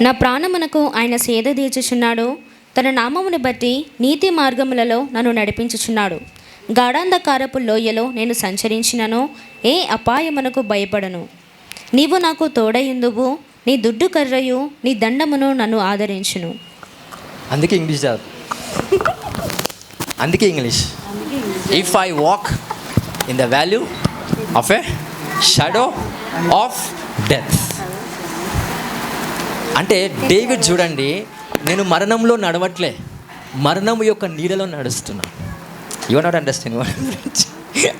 నా ప్రాణమునకు ఆయన సేద తీర్చుచున్నాడు. తన నామమును బట్టి నీతి మార్గములలో నన్ను నడిపించుచున్నాడు. గాఢాంధకారపు లోయలో నేను సంచరించినను. ఏ అపాయమునకు భయపడను. నీవు నాకు తోడయిందువు. నీ దుడ్డు కర్రయు నీ దండమును నన్ను ఆదరించును. అందుకే ఇంగ్లీష్ చదువు. అందుకే English. If I walk in the value of a shadow of death అంటే డేవిడ్ చూడండి నేను మరణంలో నడవట్లే. మరణం యొక్క నీడలో నడుస్తున్నాను యూ నాట్ అండర్స్టాండ్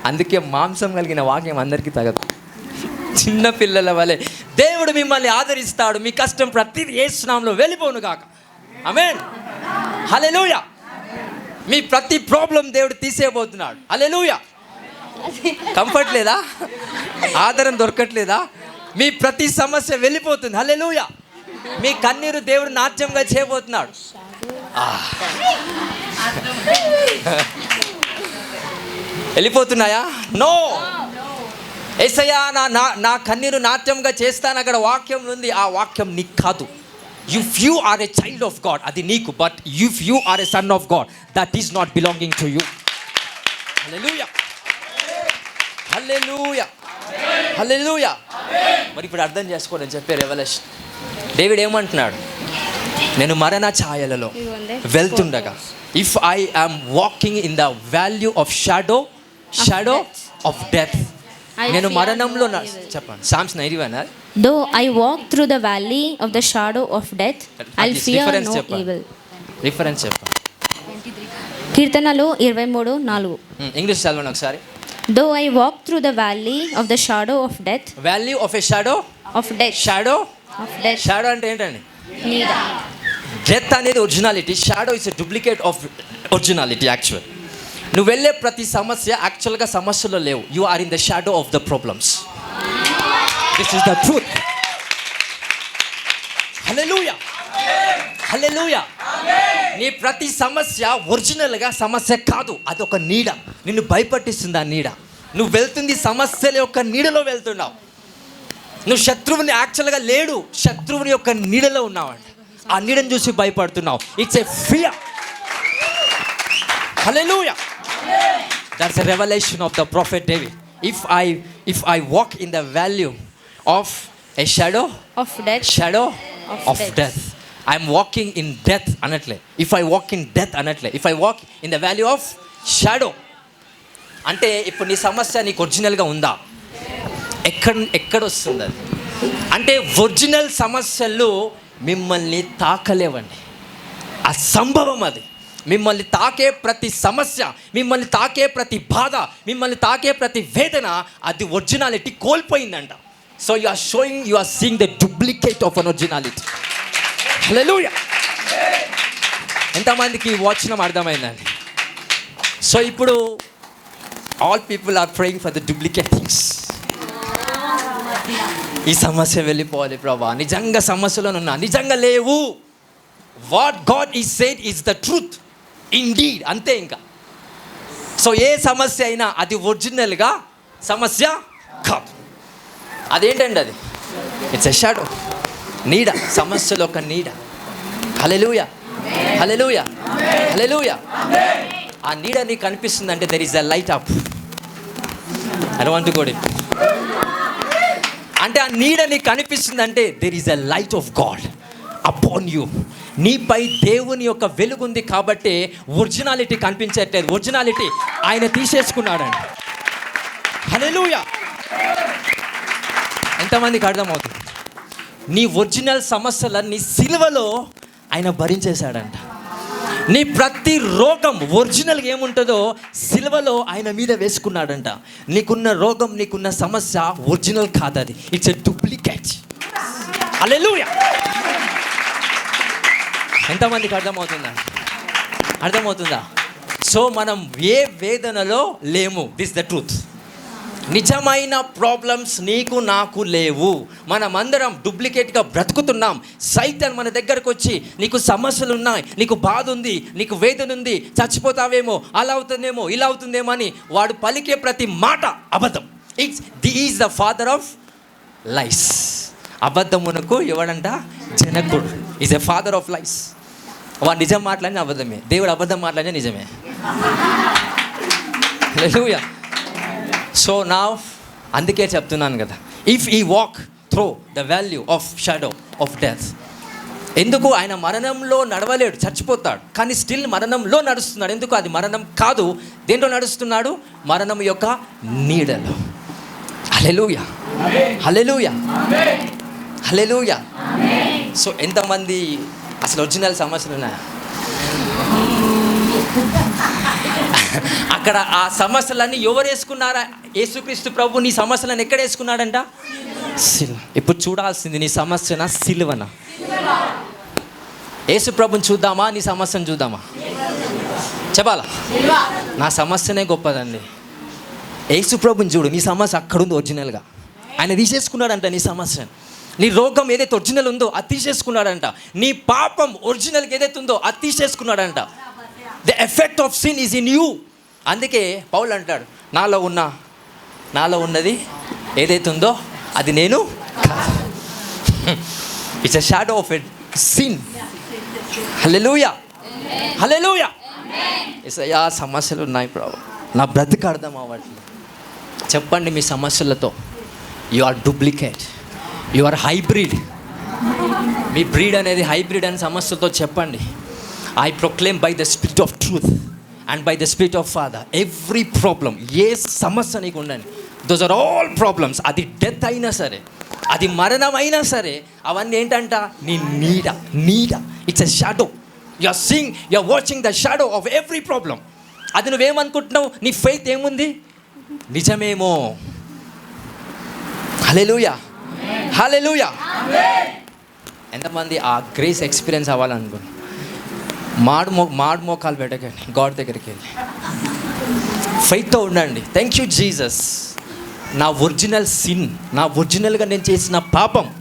అందుకే మాంసం కలిగిన వాక్యం అందరికీ తగదు. చిన్న పిల్లల వలె. దేవుడు మిమ్మల్ని ఆదరిస్తాడు. మీ కష్టం ప్రతిదీ ఏ స్నామంలో వెళ్ళిపోను కాక అమేన్ హల్లెలూయా మీ ప్రతి ప్రాబ్లం దేవుడు తీసేయబోతున్నాడు. హల్లెలూయా కంఫర్ట్ లేదా? ఆదరణ దొరకట్లేదా? మీ ప్రతి సమస్య వెళ్ళిపోతుంది. హలెలుయా మీ కన్నీరు దేవుడు నాట్యంగా చేయబోతున్నాడు. వెళ్ళిపోతున్నాయా? నో. ఏసయ్యా నా నా నా కన్నీరు నాట్యంగా చేస్తాను అక్కడ వాక్యం ఉంది. ఆ వాక్యం నీకు కాదు. If you are a child of God అది నీకు. But if you are a son of God that is not belonging to you hallelujah hallelujah hallelujah మరి ఇప్పుడు అర్థం చేసుకోండి అని చెప్పే రెవల్యూషన్ డేవిడ్ ఏమంటున్నాడు? నేను మరణ ఛాయలలో వెళ్తుండగా if I am walking in the value of shadow shadow of death నేను మరణంలో. చెప్పండి. Psalms నైరివనా though I walk through the valley of the shadow of death I fear no evil reference చెప్పండి. కీర్తనలు ఇరవై మూడు నాలుగు. ఇంగ్లీష్ చదవండి ఒకసారి. Though I walk through the valley of the shadow of death value of a shadow of death shadow shadow అంటే ఏంటండి? Death అనేది originality shadow is a duplicate of originality actual నువ్వు వెళ్ళే ప్రతి సమస్య యాక్చువల్గా సమస్యలో లేవు. You are in the shadow of the problems this is the truth hallelujah hallelujah నీ ప్రతి సమస్య ఒరిజినల్గా సమస్య కాదు. అది ఒక నీడ. నిన్ను భయపట్టిస్తుంది ఆ నీడ. నువ్వు వెళ్తుంది సమస్యల యొక్క నీడలో వెళ్తున్నావు. నువ్వు శత్రువుని యాక్చువల్గా లేడు శత్రువుని యొక్క నీడలో ఉన్నావండి. ఆ నీడని చూసి భయపడుతున్నావు. It's a fear hallelujah that's a revolution of the prophet David if I if I walk in the value of a shadow of death shadow of. Death I'm walking in death అనట్లే if I walk in death అనట్లే if I walk in the value of shadow అంటే ఇప్పుడు నీ సమస్య నీకు ఒరిజినల్గా ఉందా? ఎక్కడ ఎక్కడొస్తుంది అది అంటే ఒరిజినల్ సమస్యలు మిమ్మల్ని తాకలేవండి. అసంభవం అది. మిమ్మల్ని తాకే ప్రతి సమస్య మిమ్మల్ని తాకే ప్రతి బాధ మిమ్మల్ని తాకే ప్రతి వేదన అది originality కోల్పోయిందంట. So you are showing you are seeing the duplicate of an originality hallelujah ఎంతమందికి ఈ వచనం అర్థమైందండి? సో ఇప్పుడు all people are praying for the duplicate ఈ సమస్య వెళ్ళిపోవాలి ప్రభా. నిజంగా సమస్యలో ఉన్నా నిజంగా లేవు. వాట్ గాడ్ ఈ said is the truth indeed అంతే ఇంకా. సో ఏ సమస్య అయినా అది ఒరిజినల్గా సమస్య కాదు. అదేంటండి అది? ఇట్స్ ఎ షాడో నీడ. సమస్యలో ఒక నీడ. హలెలుయ హలెలుయ హలెలుయ ఆ నీడ నీకు కనిపిస్తుంది అంటే there is a light up I want God it అంటే ఆ నీడ నీకు కనిపిస్తుంది అంటే there is a light of God upon you నీపై దేవుని యొక్క వెలుగు ఉంది కాబట్టి ఒరిజినాలిటీ కనిపించట్లేదు. ఒరిజినాలిటీ ఆయన తీసేసుకున్నాడండి. హల్లెలూయా. ఎంతమందికి అర్థమవుతుంది? నీ ఒరిజినల్ సమస్యలన్నీ సిలువలో ఆయన భరించేశాడంట. నీ ప్రతి రోగం ఒరిజినల్గా ఏముంటుందో సిల్వలో ఆయన మీద వేసుకున్నాడంట. నీకున్న రోగం నీకున్న సమస్య ఒరిజినల్ కాదది. ఇట్స్ ఎ డూప్లికేట్ అలెలుయా ఎంతమందికి అర్థమవుతుందా? అర్థమవుతుందా? సో మనం ఏ వేదనలో లేము. దిస్ ద ట్రూత్ నిజమైన ప్రాబ్లమ్స్ నీకు నాకు లేవు. మనమందరం డూప్లికేట్గా బ్రతుకుతున్నాం. సైతం మన దగ్గరకు వచ్చి నీకు సమస్యలు ఉన్నాయి నీకు బాధ ఉంది నీకు వేదన ఉంది చచ్చిపోతావేమో అలా అవుతుందేమో ఇలా అవుతుందేమో అని వాడు పలికే ప్రతి మాట అబద్ధం. It's the is the father of lies అబద్ధమునకు ఎవడంట? జనకుడు. Is a father of life వాడు నిజం మాట్లాడిన అబద్ధమే. దేవుడు అబద్ధం మాట్లాడిన నిజమే. సో నా అందుకే చెప్తున్నాను కదా. If I walk through the value of shadow of death ఎందుకు ఆయన మరణంలో నడవలేడు చచ్చిపోతాడు. కానీ స్టిల్ మరణంలో నడుస్తున్నాడు. ఎందుకు అది మరణం కాదు? దేంట్లో నడుస్తున్నాడు? మరణం యొక్క నీడలో. హలెలూయ హలెలూయ హలెలూయ సో ఎంతమంది అసలు ఒరిజినల్ సమస్యలు ఉన్నాయా? అక్కడ ఆ సమస్యలన్నీ ఎవరు వేసుకున్నారా యేసుక్రీస్తు ప్రభు నీ సమస్యలను ఎక్కడ వేసుకున్నాడంట సిల్వ ఇప్పుడు చూడాల్సింది నీ సమస్యన? సిలువన? యేసు ప్రభుని చూద్దామా? నీ సమస్యను చూద్దామా? చెప్పాలా? నా సమస్యనే గొప్పదండి. యేసు ప్రభుని చూడు నీ సమస్య అక్కడుంది ఒరిజినల్గా. ఆయన తీసేసుకున్నాడంట నీ సమస్యను. నీ రోగం ఏదైతే ఒరిజినల్ ఉందో అది తీసేసుకున్నాడంట. నీ పాపం ఒరిజినల్గా ఏదైతే ఉందో అది తీసేసుకున్నాడంట. The effect of sin is in you అందుకే పౌల్ అంటాడు నాలో ఉన్న నాలో ఉన్నది ఏదైతే ఉందో అది నేను it's a shadow of a sin hallelujah hallelujah ఇసయా సమస్యలు ఉన్నాయి ప్రభు. నా బ్రతికి అర్థం అవ్వట్లేదు. చెప్పండి మీ సమస్యలతో. You are duplicate you are hybrid me breed అనేది హైబ్రిడ్ అనే సమస్యలతో చెప్పండి. I proclaim by the spirit of truth and by the spirit of father every problem ఏ సమస్య నీకు ఉండండి దోస్ ఆర్ ఆల్ ప్రాబ్లమ్స్ అది డెత్ అయినా సరే అది మరణం అయినా సరే అవన్నీ ఏంటంట? నీ నీడ నీడ. It's a shadow you are seeing you are watching the shadow of every problem అది నువ్వేమనుకుంటున్నావు? నీ ఫెయిత్ ఏముంది? నిజమేమో. హలెలూయా హలెలూయా ఎంతమంది ఆ గ్రేస్ ఎక్స్పీరియన్స్ అవ్వాలనుకుని మాడు మో మాడు మోకాలు పెట్టకండి గాడ్ దగ్గరికి. వెళ్ళి ఫైట్తో ఉండండి. థ్యాంక్ యూ జీసస్ నా ఒరిజినల్ సిన్ నా ఒరిజినల్గా నేను చేసిన పాపం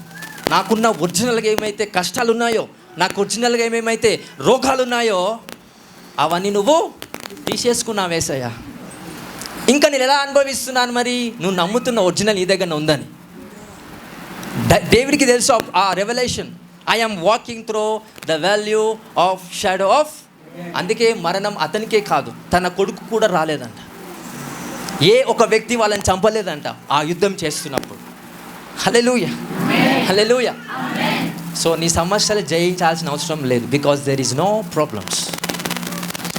నాకున్న ఒరిజినల్గా ఏమైతే కష్టాలు ఉన్నాయో నాకు ఒరిజినల్గా ఏమేమైతే రోగాలు ఉన్నాయో అవన్నీ నువ్వు తీసేసుకున్నావు వేసయ్యా ఇంకా నేను ఎలా అనుభవిస్తున్నాను మరి? నువ్వు నమ్ముతున్న ఒరిజినల్ నీ దగ్గర ఉందని. దేవుడికి తెలుసు ఆ- ఆ revolution I'm walking through the value of shadow of అందుకే మరణం అతనికే కాదు తన కొడుకు కూడా రాలేదంట. ఏ ఒక వ్యక్తి వాళ్ళని చంపలేదంట ఆ యుద్ధం చేస్తున్నప్పుడు. హలెలూయ హలెలూయ సో నీ సమస్యలు జయించాల్సిన అవసరం లేదు because there is no problems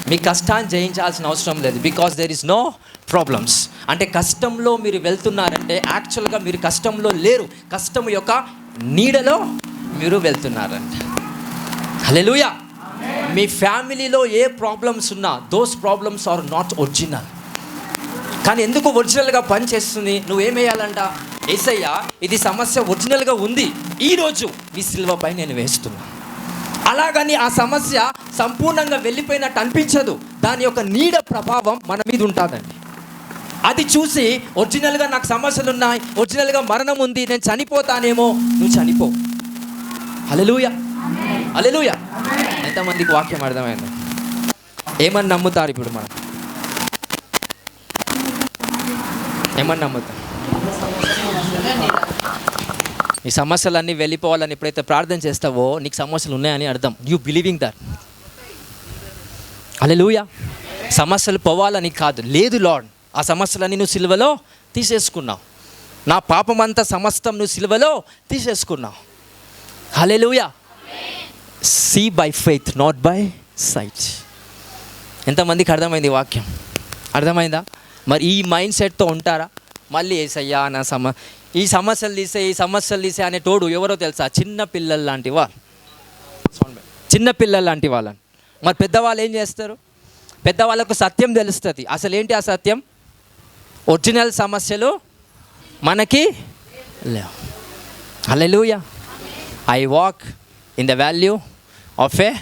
మీ కష్టాన్ని జయించాల్సిన అవసరం లేదు because there is no problems అంటే కష్టంలో మీరు వెళ్తున్నారంటే యాక్చువల్గా మీరు కష్టంలో లేరు. కష్టం యొక్క నీడలో మీరు వెళ్తున్నారంట. హలెలుయా మీ ఫ్యామిలీలో ఏ ప్రాబ్లమ్స్ ఉన్నా those problems are not original కానీ ఎందుకు ఒరిజినల్గా పనిచేస్తుంది నువ్వేమేయాలంట ఏసయ్యా ఇది సమస్య ఒరిజినల్గా ఉంది. ఈరోజు ఈ సిల్వపై నేను వేస్తున్నా. అలాగని ఆ సమస్య సంపూర్ణంగా వెళ్ళిపోయినట్టు అనిపించదు. దాని యొక్క నీడ ప్రభావం మన మీద ఉంటుందండి. అది చూసి ఒరిజినల్గా నాకు సమస్యలు ఉన్నాయి ఒరిజినల్గా మరణం ఉంది నేను చనిపోతానేమో నువ్వు చనిపోవు అలెలుయ అలెలుయ ఎంతమందికి వాక్యం అర్థమైంది? ఏమని నమ్ముతారు ఇప్పుడు మనం? ఏమని నమ్ముతారు? ఈ సమస్యలన్నీ వెళ్ళిపోవాలని ఎప్పుడైతే ప్రార్థన చేస్తావో నీకు సమస్యలు ఉన్నాయని అర్థం. యూ బిలీవింగ్ దట్ అలెలుయ సమస్యలు పోవాలని కాదు. లేదు లార్డ్ ఆ సమస్యలన్నీ నువ్వు సిల్వలో తీసేసుకున్నావు. నా పాపమంతా సమస్తం నువ్వు సిల్వలో తీసేసుకున్నావు. Hallelujah see by faith not by sight ఎంతమందికి అర్థమైంది వాక్యం? అర్థమైందా? మరి ఈ మైండ్ సెట్తో ఉంటారా? మళ్ళీ ఏసయ్యా నా సమ ఈ సమస్యలు తీసే ఈ సమస్యలు తీసే అనే తోడు ఎవరో తెలుసా? చిన్న పిల్లలు లాంటి వాళ్ళు చిన్న పిల్లలు లాంటి వాళ్ళని. మరి పెద్దవాళ్ళు ఏం చేస్తారు? పెద్దవాళ్ళకు సత్యం తెలుస్తుంది. అసలు ఏంటి ఆ సత్యం? ఒరిజినల్ సమస్యలు మనకి లేవు. Hallelujah I walk in the value of a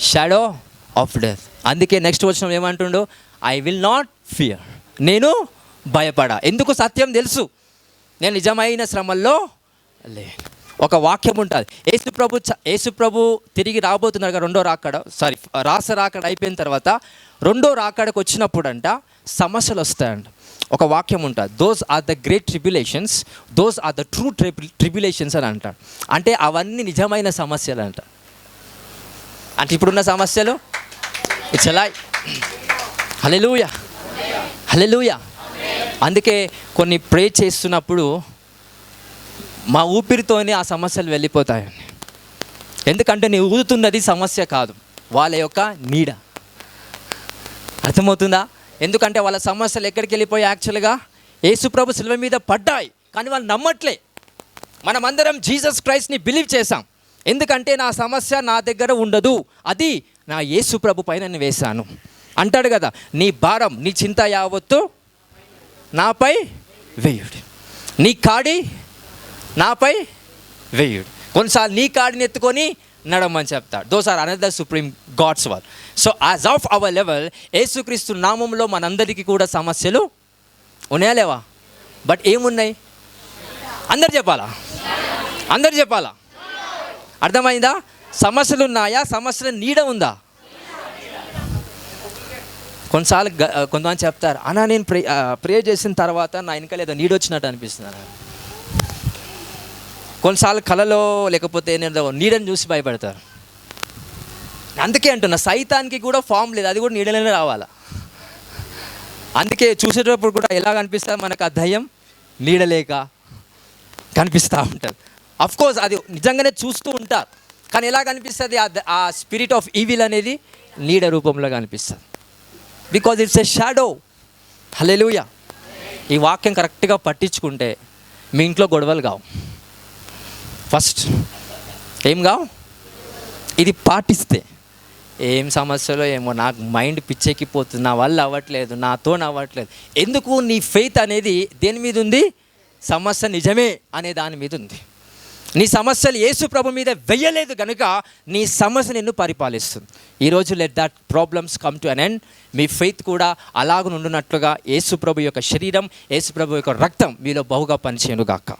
shadow of death అందుకే నెక్స్ట్ వచ్చిన ఏమంటుండు? ఐ విల్ నాట్ ఫియర్ నేను భయపడా. ఎందుకు సత్యం తెలుసు? నేను నిజమైన శ్రమల్లో లే ఒక వాక్యం ఉంటుంది. యేసుప్రభు యేసుప్రభు తిరిగి రాబోతున్నారు కదా రెండో రాకడ సారీ రాస రాకడ అయిపోయిన తర్వాత రెండో రాకడకు వచ్చినప్పుడంట సమస్యలు వస్తాయంట. ఒక వాక్యం ఉంటుంది. Those are the great tribulations those are the true tribulations అని అంటాడు అంటే అవన్నీ నిజమైన సమస్యలు అంట. అంటే ఇప్పుడున్న సమస్యలు? ఇట్స్ ఎలా హలెలూయ హలెలూయ అందుకే కొన్ని ప్రే చేస్తున్నప్పుడు మా ఊపిరితోనే ఆ సమస్యలు వెళ్ళిపోతాయండి ఎందుకంటే నీ ఊదుతున్నది సమస్య కాదు. వాళ్ళ యొక్క నీడ. అర్థమవుతుందా? ఎందుకంటే వాళ్ళ సమస్యలు ఎక్కడికి వెళ్ళిపోయి యాక్చువల్గా? యేసుప్రభు శిల్వ మీద పడ్డాయి. కానీ వాళ్ళు నమ్మట్లే. మనమందరం జీసస్ క్రైస్ట్ని బిలీవ్ చేశాం. ఎందుకంటే నా సమస్య నా దగ్గర ఉండదు. అది నా యేసుప్రభు పైన నేను వేశాను. అంటాడు కదా నీ భారం నీ చింత యావత్తు నాపై వేయుడు. నీ కాడి నాపై వేయుడు. కొన్నిసార్లు నీ కాడిని ఎత్తుకొని నడమని చెప్తాడు. Those are another supreme god's wall so as of our level యేసుక్రీస్తు నామంలో మనందరికీ కూడా సమస్యలు ఉన్నాయా లేవా? బట్ ఏమున్నాయి? అందరు చెప్పాలా? అందరు చెప్పాలా? అర్థమైందా? సమస్యలు ఉన్నాయా? సమస్యల నీడ ఉందా? కొన్నిసార్లు కొంతమంది చెప్తారు అనా నేను ప్రే ప్రే చేసిన తర్వాత నా వెనకాల ఏదో నీడ వచ్చినట్టు అనిపిస్తుంది కొన్నిసార్లు కళలో లేకపోతే నేను నీడని చూసి భయపడతారు. అందుకే అంటున్నా సైతానికి కూడా ఫామ్ లేదు అది కూడా నీడలోనే రావాలా? అందుకే చూసేటప్పుడు కూడా ఎలా కనిపిస్తుంది మనకు ఆ దయ్యం నీడలేక కనిపిస్తూ ఉంటుంది. అఫ్ కోర్స్ అది నిజంగానే చూస్తూ ఉంటారు కానీ ఎలా కనిపిస్తుంది ఆ స్పిరిట్ ఆఫ్ ఈవిల్ అనేది నీడ రూపంలో కనిపిస్తుంది. Because it's a shadow hallelujah ఈ వాక్యం కరెక్ట్గా పట్టించుకుంటే మీ ఇంట్లో గొడవలు కావు. ఫస్ట్ ఏం కావు? ఇది పాటిస్తే. ఏం సమస్యలో ఏమో నాకు మైండ్ పిచ్చెక్కిపోతుంది నా వల్ల అవ్వట్లేదు నాతో అవ్వట్లేదు. ఎందుకు నీ ఫెయిత్ అనేది దేని మీద ఉంది? సమస్య నిజమే అనే దాని మీద ఉంది. నీ సమస్యలు యేసు ప్రభు మీద వెయ్యలేదు కనుక నీ సమస్య నిన్ను పరిపాలిస్తుంది. ఈరోజు let that problems come to an end me faith కూడా అలాగ నుండినట్లుగా యేసు ప్రభు యొక్క శరీరం యేసు ప్రభు యొక్క రక్తం మీలో బహుగా పనిచేయను గాక